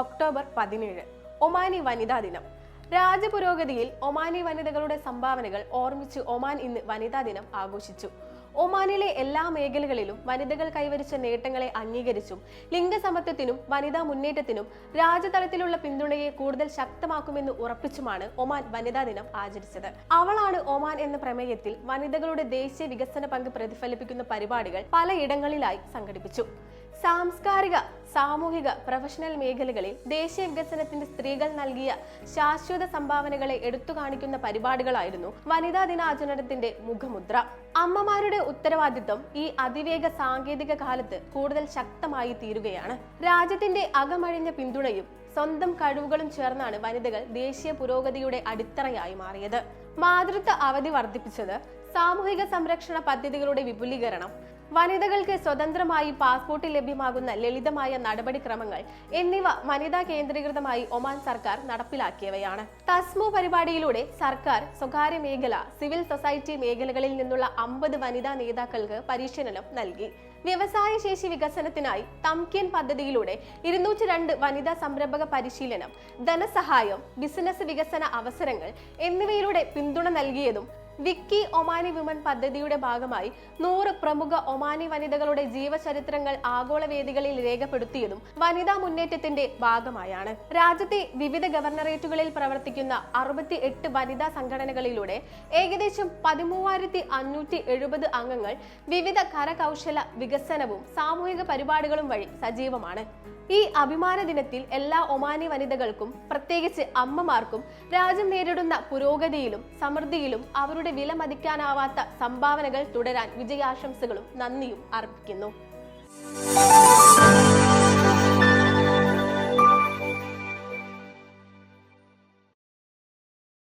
October പതിനേഴ് Omani വനിതാ ദിനം. രാജ്യപുരോഗതിയിൽ ഒമാനി വനിതകളുടെ സംഭാവനകൾ ഓർമ്മിച്ച് ഒമാൻ ഇന്ന് വനിതാ ദിനം ആഘോഷിച്ചു. ഒമാനിലെ എല്ലാ മേഖലകളിലും വനിതകൾ കൈവരിച്ച നേട്ടങ്ങളെ അംഗീകരിച്ചും ലിംഗസമത്വത്തിനും വനിതാ മുന്നേറ്റത്തിനും രാജ്യതലത്തിലുള്ള പിന്തുണയെ കൂടുതൽ ശക്തമാക്കുമെന്ന് ഉറപ്പിച്ചുമാണ് ഒമാൻ വനിതാ ദിനം ആചരിച്ചത്. അവളാണ് ഒമാൻ എന്ന പ്രമേയത്തിൽ വനിതകളുടെ ദേശീയ വികസന പങ്ക് പ്രതിഫലിപ്പിക്കുന്ന പരിപാടികൾ പലയിടങ്ങളിലായി സംഘടിപ്പിച്ചു. സാംസ്കാരിക സാമൂഹിക പ്രൊഫഷണൽ മേഖലകളിൽ ദേശീയ വികസനത്തിന്റെ സ്ത്രീകൾ നൽകിയ ശാശ്വത സംഭാവനകളെ എടുത്തു കാണിക്കുന്ന പരിപാടികളായിരുന്നു വനിതാ ദിനാചരണത്തിന്റെ മുഖമുദ്ര. അമ്മമാരുടെ ഉത്തരവാദിത്വം ഈ അതിവേഗ സാങ്കേതിക കാലത്ത് കൂടുതൽ ശക്തമായി തീരുകയാണ്. രാജ്യത്തിന്റെ അകമഴിഞ്ഞ പിന്തുണയും സ്വന്തം കഴിവുകളും ചേർന്നാണ് വനിതകൾ ദേശീയ പുരോഗതിയുടെ അടിത്തറയായി മാറിയത്. മാതൃത്വ അവധി വർദ്ധിപ്പിച്ചത് സാമൂഹിക സംരക്ഷണ പദ്ധതികളുടെ വിപുലീകരണം വനിതകൾക്ക് സ്വതന്ത്രമായി പാസ്പോർട്ട് ലഭ്യമാകുന്ന ലളിതമായ നടപടിക്രമങ്ങൾ എന്നിവ വനിതാ കേന്ദ്രീകൃതമായി ഒമാൻ സർക്കാർ നടപ്പിലാക്കിയവയാണ്. തസ്മു പരിപാടിയിലൂടെ സർക്കാർ സ്വകാര്യ മേഖല സിവിൽ സൊസൈറ്റി മേഖലകളിൽ നിന്നുള്ള അമ്പത് വനിതാ നേതാക്കൾക്ക് പരിശീലനം നൽകി. വ്യവസായ ശേഷി വികസനത്തിനായി തംകിയൻ പദ്ധതിയിലൂടെ ഇരുന്നൂറ്റി രണ്ട് വനിതാ സംരംഭക പരിശീലനം ധനസഹായം ബിസിനസ് വികസന അവസരങ്ങൾ എന്നിവയിലൂടെ പിന്തുണ നൽകിയതും വിക്കി ഒമാനി വിമൻ പദ്ധതിയുടെ ഭാഗമായി നൂറ് പ്രമുഖ ഒമാനി വനിതകളുടെ ജീവചരിത്രങ്ങൾ ആഗോള വേദികളിൽ രേഖപ്പെടുത്തിയതും വനിതാ മുന്നേറ്റത്തിന്റെ ഭാഗമായാണ്. രാജ്യത്തെ വിവിധ ഗവർണറേറ്റുകളിൽ പ്രവർത്തിക്കുന്ന അറുപത്തി എട്ട് വനിതാ സംഘടനകളിലൂടെ ഏകദേശം പതിമൂവായിരത്തി അഞ്ഞൂറ്റി എഴുപത് അംഗങ്ങൾ വിവിധ കരകൗശല വികസനവും സാമൂഹിക പരിപാടികളും വഴി സജീവമാണ്. ഈ അഭിമാന ദിനത്തിൽ എല്ലാ ഒമാനി വനിതകൾക്കും പ്രത്യേകിച്ച് അമ്മമാർക്കും രാജ്യം നേരിടുന്ന പുരോഗതിയിലും സമൃദ്ധിയിലും അവരുടെ വില മതിക്കാനാവാത്ത സംഭാവനകൾ തുടരാൻ വിജയാശംസകളും നന്ദിയും അർപ്പിക്കുന്നു.